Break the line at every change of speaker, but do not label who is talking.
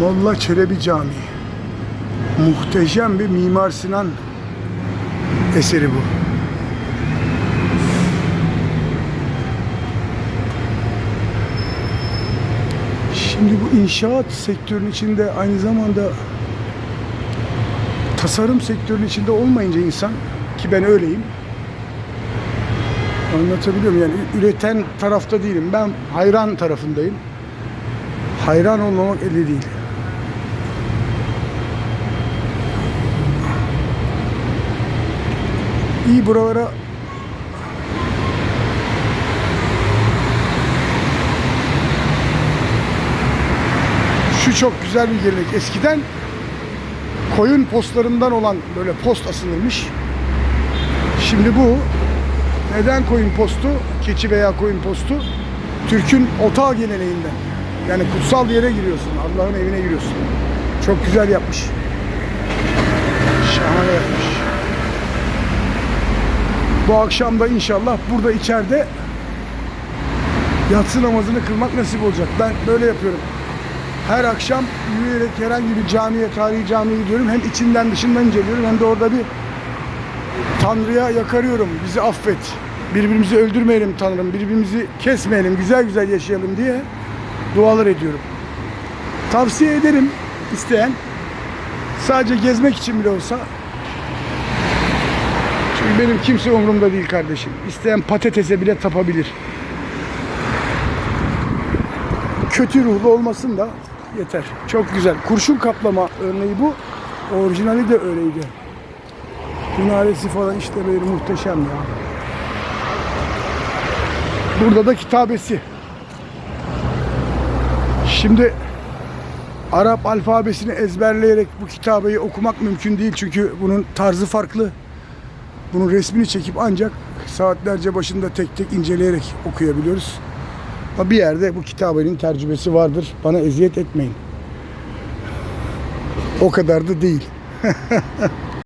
Molla Çelebi Camii. Muhteşem bir Mimar Sinan eseri bu. Şimdi bu inşaat sektörünün içinde aynı zamanda tasarım sektörünün içinde olmayınca insan ki ben öyleyim. Anlatabiliyor muyum? Yani üreten tarafta değilim. Ben hayran tarafındayım. Hayran olmamak elde değil. İyi buralara şu çok güzel bir gelenek. Eskiden koyun postlarından olan böyle post asılırmış. Şimdi bu neden koyun postu? Keçi veya koyun postu? Türk'ün otağı geleneğinden. Yani kutsal yere giriyorsun. Allah'ın evine giriyorsun. Çok güzel yapmış. Şahane yapmış. Bu akşam da inşallah burada içeride yatsı namazını kılmak nasip olacak. Ben böyle yapıyorum. Her akşam yürüyerek herhangi bir camiye, tarihi camiye gidiyorum. Hem içinden dışından inceliyorum hem de orada bir Tanrı'ya yakarıyorum. Bizi affet. Birbirimizi öldürmeyelim Tanrım. Birbirimizi kesmeyelim. Güzel güzel yaşayalım diye dualar ediyorum. Tavsiye ederim isteyen. Sadece gezmek için bile olsa. Benim kimse umurumda değil kardeşim. İsteyen patatese bile tapabilir. Kötü ruhlu olmasın da yeter. Çok güzel. Kurşun kaplama örneği bu. Orijinali de öyleydi. Minaresi falan böyle muhteşem ya. Burada da kitabesi. Şimdi Arap alfabesini ezberleyerek bu kitabeyi okumak mümkün değil çünkü bunun tarzı farklı. Bunun resmini çekip ancak saatlerce başında tek tek inceleyerek okuyabiliyoruz. Ama bir yerde bu kitabenin tercümesi vardır. Bana eziyet etmeyin. O kadar da değil.